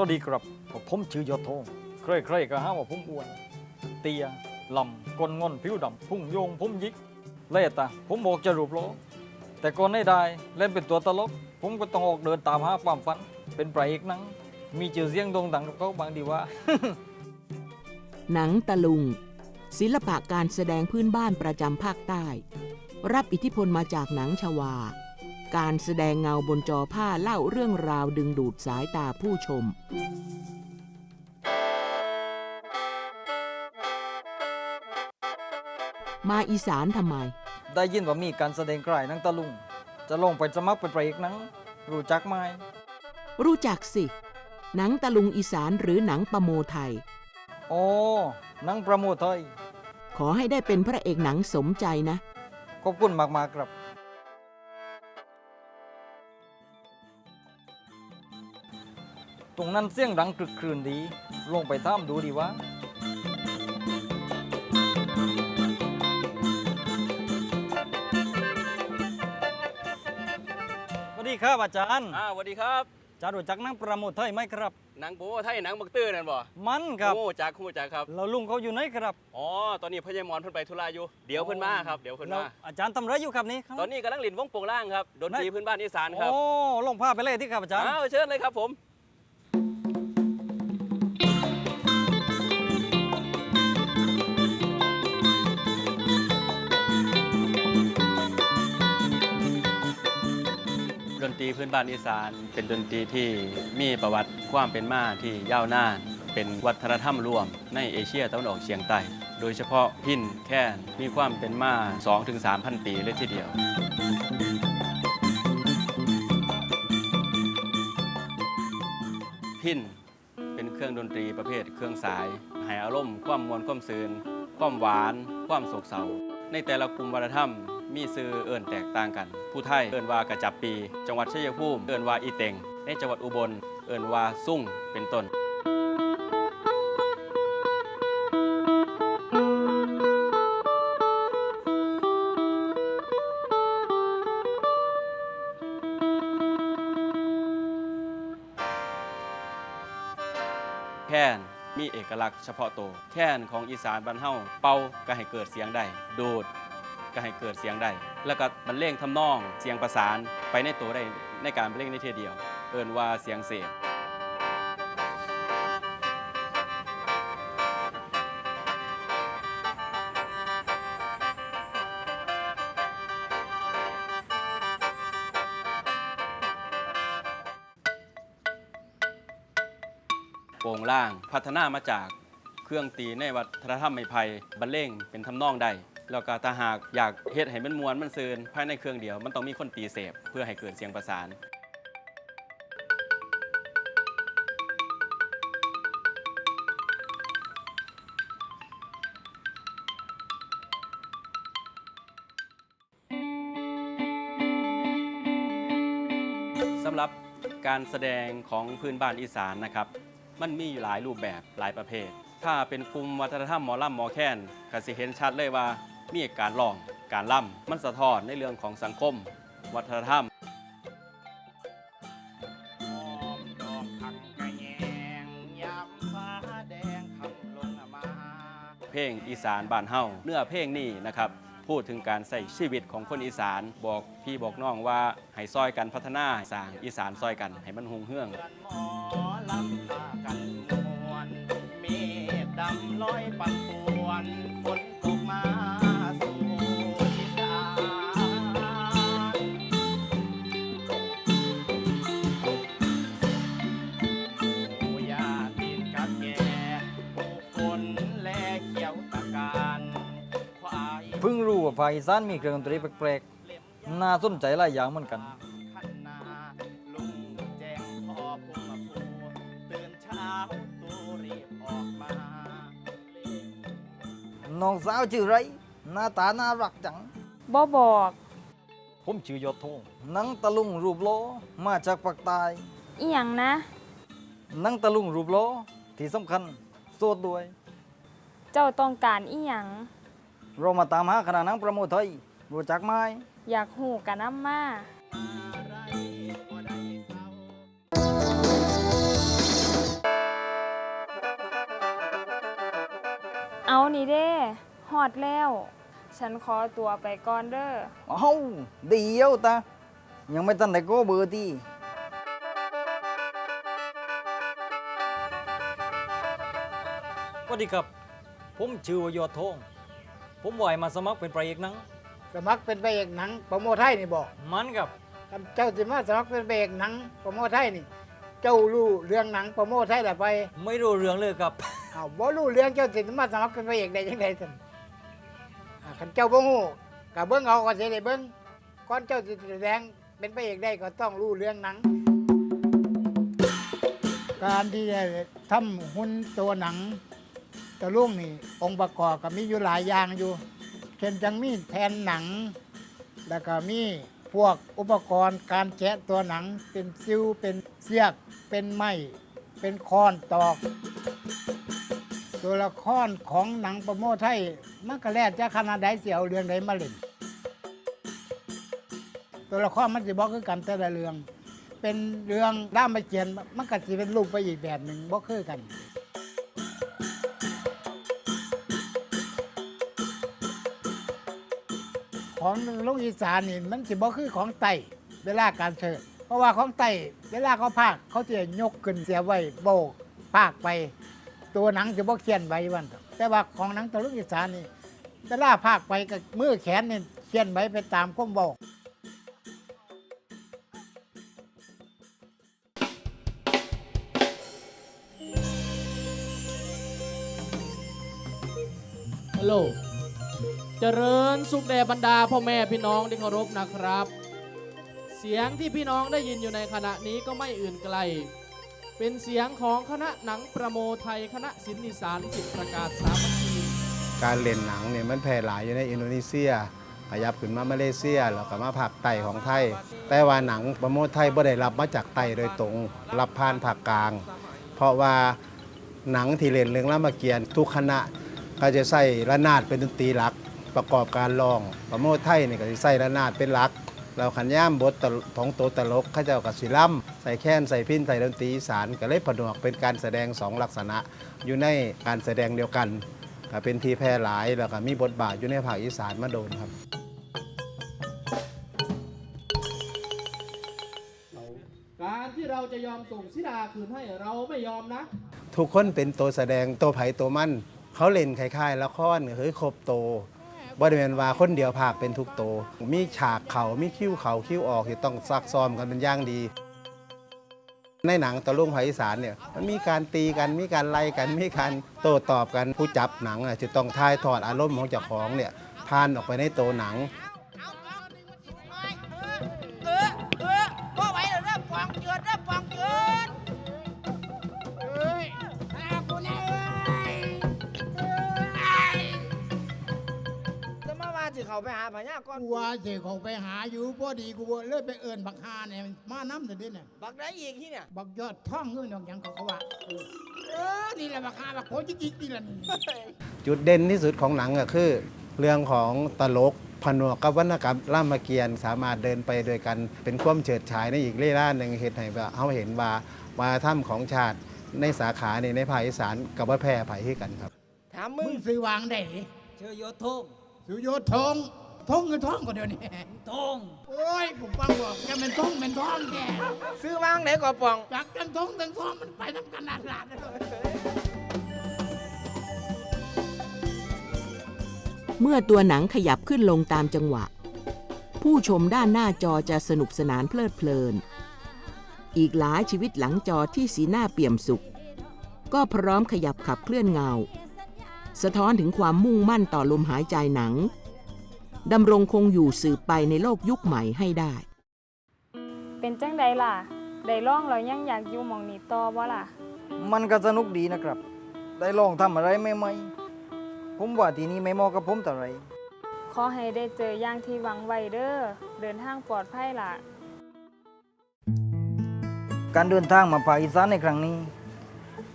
วัสดีครับ ผมชื่อยอดทงใครๆก็หาว่าผมอ้วน เตียลำกลงอนผิวดำพุ่งโยงผมยิกเล่ตาผมบอกจะรูปโลแต่ก่อนให้ได้เล่นเป็นตัวตลก ผมก็ต้องออกเดินตามหาความฝัน เป็นพระเอกหนัง มีชื่อเสียงโด่งดังกับเขาบางดีว่า หนังตะลุง ศิลปะการแสดงพื้นบ้านประจำภาคใต้ รับอิทธิพลมาจากหนังชวา การแสดงเงาบนจอผ้าเล่าเรื่องราวดึงดูดสายตาผู้ชม มาอีสานทำไม ได้ยินว่ามีการแสดงกลายหนังตะลุง จะลงไปสมัครเป็นพระเอกหนัง รู้จักไหม รู้จักสิ หนังตะลุงอีสานหรือหนังประโมไทย โอ้หนังประโมทไทย ขอให้ได้เป็นพระเอกหนังสมใจนะ ขอบคุณมากๆครับ ตรงนั้นเสียงดังกรึกครืนดี ลงไปตามดูดีวะสวัสดีครับอาจารย์อ่าสวัสดีครับอาจารย์รู้จักหนังประโมทไทยไหมครับ หนังโป้ไทยหนังบักตื้อนั่นบ่มันครับโอ้จักคู่จักครับ แล้วลุงเขาอยู่ไหนครับ อ๋อ ตอนนี้พญามอนเพิ่นไปธุระอยู่ เดี๋ยวเพิ่นมาครับ เดี๋ยวเพิ่นแล้วมา อาจารย์ทำอะไรอยู่ครับนี่ข้างหตลัองนนี้กำลังเลินวงโปงล่างครับ ดนตรีพื้นบ้านอีสานครับ โอ้ลงภาพไปเลยที่ครับอาจารย์อ้าวเชิญเลยครับผม นตรีพื้นบ้านอีสาน เป็นดนตรีที่มีประวัติความเป็นมาที่ยาวนาน เป็นวัฒนธรรมรวม ในเอเชียตะวันออกเฉียงใต้ โดยเฉพาะพินแค่นมีความเป็นมา 2-3,000 ปีเลยทีเดียวพินเป็นเครื่องดนตรีประเภทเครื่องสายให้อารมณ์ความมวลความซืนความหวาน ความโศกเศร้า ในแต่ละกลุ่มวัฒนธรรม มีซื้อเอิ่นแตกต่างกัน ผู้ไทยเอิ่นว่ากระจับปี จังหวัดชัยภูมิเอิ่นว่าอีเต็งในจังหวัดอุบลเอิ่นว่าซุ่งเป็นต้นแคนมีเอกลักษณ์เฉพาะตัวแค้นของอีสานบ้านเฮาเป่าก็ให้เกิดเสียงได้ ดูด ก็ให้เกิดเสียงได้ แล้วก็บรรเลงทำนองเสียงประสานไปในตัวได้ในการบรรเลงในเทียเดียว เอิ้นว่าเสียงเสพโป่งล่างพัฒนามาจากเครื่องตีในวัฒนธรรมไม้ไผ่บรรเลงเป็นทำนองได้ แล้วก็ถ้าหากอยากเฮ็ดให้มันมวนมันซืนภายในเครื่องเดียว มันต้องมีคนตีเสพเพื่อให้เกิดเสียงประสาน สำหรับการแสดงของพื้นบ้านอีสานนะครับ มันมีอยู่หลายรูปแบบหลายประเภท ถ้าเป็นกลุ่มวัฒนธรรมหมอลำหมอแคนก็สิเห็นชัดเลยว่า มีการร้อง การล่ำมันสะท้อนในเรื่องของสังคม วัฒนธรรมเพลงอีสานบ้านเฮาเนื้อเพลงนี้นะครับพูดถึงการใส่ชีวิตของคนอีสานบอกพี่บอกน้องว่าให้ซอยกันพัฒนาสร้างอีสานซอยกันให้มันหงเฮืองเฮือนหมอลำพากันมวนเมฆดำลอยปั่นป่วน ภาคอีสานมีเครื่องดนตรีแปลกๆ น่าสนใจหลายอย่างเหมือนกัน ขันนาลุงแจ้งพ่อพุ่มมาพูตื่นเช้าตูรีบออกมาน้องสาวชื่อไร หน้าตาน่ารักจัง บ่บอก ผมชื่อยอดทงหนังตะลุงรูปโลมาจากปากใต้อีหยังนะ หนังตะลุงรูปโลที่สำคัญโสดด้วย เจ้าต้องการอีหยัง เรามาตามหาขนาดนั้งประโมทไทยรู้จักไหมอยากหูกันน้ำมาเอานี่เด้หอดแล้ว ฉันขอตัวไปก่อนเด้อเอ้าเดียวตายังไม่ตันแต่ก็เบอร์ดีสวัสดีครับ ผมชื่อวยอทอง ผมวายมาสมัครเป็นพระเอกหนัง สมัครเป็นพระเอกหนังโปรโมทไทยนี่บอกมันกับคันเจ้าสิมาสมัครเป็นพระเอกหนังโปรโมทไทยนี่ เจ้ารู้เรื่องหนังโปรโมทไทยแต่ไปไม่รู้เรื่องเลยครับอ้าวบ่รู้เรื่องเจ้าสิมาสมัครเป็นพระเอกได้ยังไงท่านอ่าคันเจ้าบ่ฮู้ก็เบิ่งเอาก็สิได้เบิ่งก่อนเจ้าสิแสดงเป็นพระเอกได้ก็ต้องรู้เรื่องหนัง การที่จะทำหุ่นตัวหนัง ตะลุงนี่องค์ประกอบก็มีอยู่หลายอย่างอยู่ เช่นจังมีแผ่นหนัง แล้วก็มีพวกอุปกรณ์การแกะตัวหนัง เป็นซิวเป็นเสียก เป็นไม้เป็นคอนตอก ตัวละครของหนังประโมทไทยมันก็แล้วจะขนาดใดเสียวเรื่องใดมาเล่นตัวละครมันสิบอกคือกันแต่ละเรื่อง เป็นเรื่องด้ามไปเขียนมันก็สิเป็นรูปไปอีกแบบหนึ่งบ่คือกัน ของลูกอีสานนี่มันสิบ่คือของไต้เวลาการเชิดเพราะว่าของไต้เวลาเขาพากเขาจะยกขึ้นเสียไว้โบกพากไป ตัวหนังจะบ่เขียนไว้วันเถอแต่ว่าของหนังตะลุกอีสานนี่เวลาพากไปกับมือแขนนี่เขียนไว้ไปตามความบอกฮัลโหล เจริญสุขแด่บรรดาพ่อแม่พี่น้องที่เคารพนะครับ เสียงที่พี่น้องได้ยินอยู่ในขณะนี้ก็ไม่อื่นไกล เป็นเสียงของคณะหนังประโมไทยคณะศิลป์อีสานสิทธิประกาศสามัคคีการเล่นหนังเนี่ยมันแพร่หลายอยู่ในอินโดนีเซียขยับขึ้นมามาเลเซียแล้วก็มาภาคใต้ของไทย แต่ว่าหนังประโมทไทยบ่ได้รับมาจากไตโดยตรง รับผ่านภาคกลาง เพราะว่าหนังที่เล่นเรื่องรามเกียรติ์ทุกคณะก็จะใส่ระนาดเป็นดนตรีหลัก ประกอบการร้องประโมทไทยนี่ก็จะใส่ระนาดเป็นหลัก เราขันย่ามบทตลของโตวตลกเข้าเจ้ากับศิลัมใส่แค้นใส่พินใส่ดนตรีอีสานก็เลยผนวกเป็นการแสดงสองลักษณะ อยู่ในการแสดงเดียวกันก็เป็นที่แพร่หลายแล้วก็มีบทบาทอยู่ในภาคอีสานมาโดนครับ การที่เราจะยอมส่งสิดาคืนให้เราไม่ยอมนะ ทุกคนเป็นตัวแสดงตัวไผ่ตัวมันเขาเล่นคล้ายๆละครเฮ้ยครบโตว บริเวณว่าคนเดียวภาคเป็นทุกโต มีฉากเขามีคิ้วเขาคิ้วออกที่ต้องซักซ้อมกันเป็นอย่างดี ในหนังตะลุงภาคอีสานเนี่ยมันมีการตีกันมีการไล่กันมีการโต้ตอบกันผู้จับหนังอะจะต้องทายทอดอารมณ์ของเจ้าของเนี่ยผ่านออกไปในตัวหนัง สิเขาไปหาพญากรกูว่าสิเขาไปหาอยู่พอดีกูบ่เลยไปเอิ้นบักฮาเนี่ยมาน้ำเด็ดเนี่ยบักได้อีกที่เนี่ยบักยอดท่องเงื่อนดอกหยังเขาเขาว่าเออเออนี่แหละบักฮาบักโคจิกิกนี่แหละนี่จุดเด่นที่สุดของหนังก็คือ เรื่องของตลกผนวกกับวรรณกรรมรามเกียรติ์สามารถเดินไปโดยกันเป็นความเฉิดฉายในอีกเรื่องล่าหนึ่งเห็นให้ว่าเขาเห็นว่าว่าถ้ำของชาติในสาขาในในภาคอีสานกับว่าแพร่ไผ่ให้กันครับ ถามมึมึงงซื้อวางได้ เชื่อโยทง ซื้อโยทองทองคือทองก็เดี๋ยวนี้ทงโอ้ยผมฟังบอกแกเป็นทองเป็นทองแกซื้อวางไหนก่อปองจากทั้งทองทั้งทองมันไปทำขนาดหลาดเลยเมื่อตัวหนังขยับขึ้นลงตามจังหวะ ผู้ชมด้านหน้าจอจะสนุกสนานเพลิดเพลิน อีกหลายชีวิตหลังจอที่สีหน้าเปี่ยมสุข ก็พร้อมขยับขับเคลื่อนเงา สะท้อนถึงความมุ่งมั่นต่อลมหายใจหนังดำรงคงอยู่สืบไปในโลกยุคใหม่ให้ได้ เป็นจังใดล่ะ ได้ร้องแล้วยังอยากอยู่หมองนี้ต่อบ่ล่ะ มันก็สนุกดีนะครับ ได้ลองทำอะไรใหม่ๆผมว่าทีนี้ไม่เหมาะกับผมแต่าไหรขอให้ได้เจออย่างที่หวังไว้เด้อ เดินทางปลอดภัยล่ะ การเดินทางมาภาคอีสานในครั้งนี้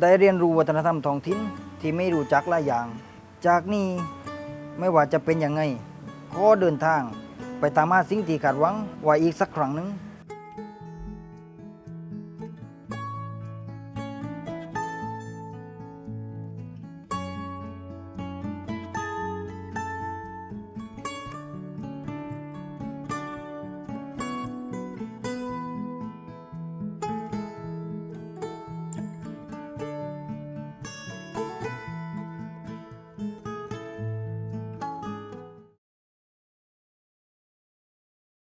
ได้เรียนรู้วัฒนธรรมท้องถิ่น ที่ไม่รู้จักหลายอย่าง จากนี้ไม่ว่าจะเป็นยังไงก็เดินทางไปตามหาสิ่งที่คาดหวังไว้อีกสักครั้งหนึ่ง